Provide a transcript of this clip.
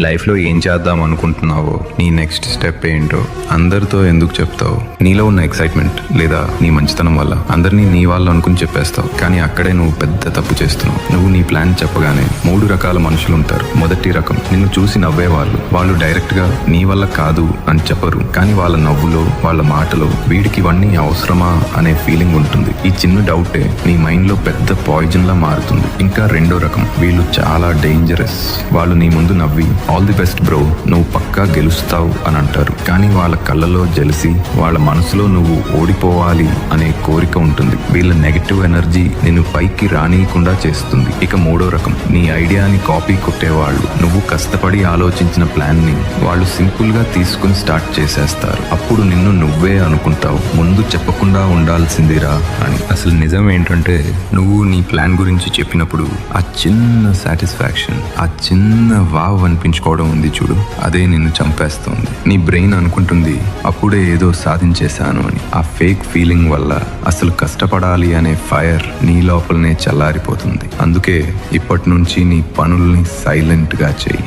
లైఫ్లో ఏం చేద్దాం అనుకుంటున్నావో నీ నెక్స్ట్ స్టెప్ ఏంటో అందరితో ఎందుకు చెప్తావు? నీలో ఉన్న ఎక్సైట్మెంట్ లేదా నీ మంచితనం వల్ల అందరినీ నీ వాళ్ళు అనుకుని చెప్పేస్తావు. కానీ అక్కడే నువ్వు పెద్ద తప్పు చేస్తున్నావు. నువ్వు నీ ప్లాన్ చెప్పగానే మూడు రకాల మనుషులు ఉంటారు. మొదటి రకం నిన్ను చూసి నవ్వేవాళ్ళు వాళ్ళు. డైరెక్ట్గా నీ వల్ల కాదు అని చెప్పరు. కానీ వాళ్ళ నవ్వులో వాళ్ళ మాటలో వీడికి ఇవన్నీ అవసరమా అనే ఫీలింగ్ ఉంటుంది. ఈ చిన్న డౌటే నీ మైండ్లో పెద్ద పాయిజన్ లా మారుతుంది. ఇంకా రెండో రకం వీళ్ళు చాలా డేంజరస్ వాళ్ళు నీ ముందు నవ్వి ఆల్ ది బెస్ట్ బ్రో నువ్వు పక్కా గెలుస్తావు అని అంటారు. కానీ వాళ్ళ కళ్ళలో జలిసి వాళ్ళ మనసులో నువ్వు ఓడిపోవాలి అనే కోరిక ఉంటుంది. వీళ్ళ నెగటివ్ ఎనర్జీ నిన్ను పైకి రానియకుండా చేస్తుంది. ఇక మూడో రకం నీ ఐడియాని కాపీ కొట్టేవాళ్ళు. నువ్వు కష్టపడి ఆలోచించిన ప్లాన్ని వాళ్ళు సింపుల్గా తీసుకుని స్టార్ట్ చేసేస్తారు. అప్పుడు నిన్ను నువ్వే అనుకుంటావు. ముందు చెప్పకుండా ఉండాల్సిందిరా అని. అసలు నిజం ఏంటంటే నువ్వు నీ ప్లాన్ గురించి చెప్పినప్పుడు ఆ చిన్న సాటిస్ఫాక్షన్ ఆ చిన్న వావ్ అనిపించుకోవడం ఉంది చూడు. అదే నిన్ను చంపేస్తుంది. నీ బ్రెయిన్ అనుకుంటుంది అప్పుడే ఏదో సాధించేశాను అని. ఆ ఫేక్ ఫీలింగ్ వల్ల అసలు కష్టపడాలి అనే ఫైర్ నీ లోపలనే చల్లారిపోతుంది. అందుకే ఇప్పటి నుంచి నీ పనుల్ని సైలెంట్గా చేయి